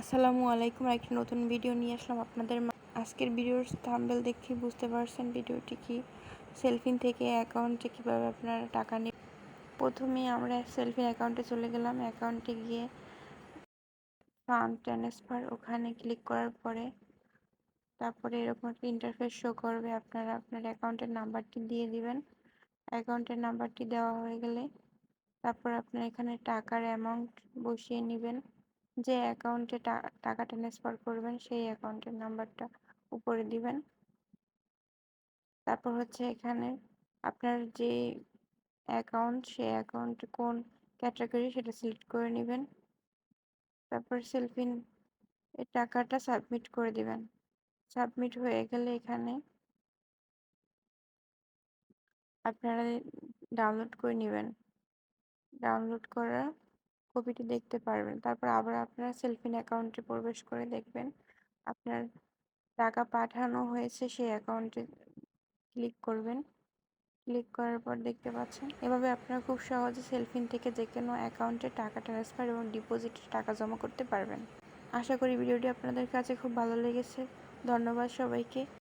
আসসালামু আলাইকুম একটা নতুন ভিডিও নিয়ে আসলাম আপনাদের আজকের ভিডিওর থাম্বেল দেখে বুঝতে পারছেন ভিডিওটি কি সেলফিন থেকে অ্যাকাউন্টে কীভাবে আপনারা টাকা নেবেন প্রথমে আমরা সেলফিন অ্যাকাউন্টে চলে গেলাম অ্যাকাউন্টে গিয়ে ফান্ড ট্রান্সফার ওখানে ক্লিক করার পরে তারপরে এরকম একটা ইন্টারফেস শো করবে, আপনারা আপনার অ্যাকাউন্টের নাম্বারটি দিয়ে দিবেন। অ্যাকাউন্টের নাম্বারটি দেওয়া হয়ে গেলে তারপর আপনার এখানে টাকার অ্যামাউন্ট বসিয়ে নেবেন। যে অ্যাকাউন্টে টাকা ট্রান্সফার করবেন, সেই অ্যাকাউন্টের নাম্বারটা উপরে দিবেন। তারপর হচ্ছে এখানে আপনার যে অ্যাকাউন্ট সেই অ্যাকাউন্ট কোন ক্যাটাগরি সেটা সিলেক্ট করে নেবেন। তারপর সেলফিন এই টাকাটা সাবমিট করে দিবেন। সাবমিট হয়ে গেলে এখানে আপনারা ডাউনলোড করে নেবেন। ডাউনলোড করা কপিটি দেখতে পারবেন। তারপর আবার আপনার সেলফিন অ্যাকাউন্টে প্রবেশ করে দেখবেন। আপনার টাকা পাঠানো হয়েছে সেই অ্যাকাউন্টে ক্লিক করবেন। ক্লিক করার পর দেখতে পাচ্ছেন, এভাবে আপনারা খুব সহজে সেলফিন থেকে যে কোনো অ্যাকাউন্টে টাকা ট্রান্সফার এবং ডিপোজিটে টাকা জমা করতে পারবেন। আশা করি ভিডিওটি আপনাদের কাছে খুব ভালো লেগেছে। ধন্যবাদ সবাইকে।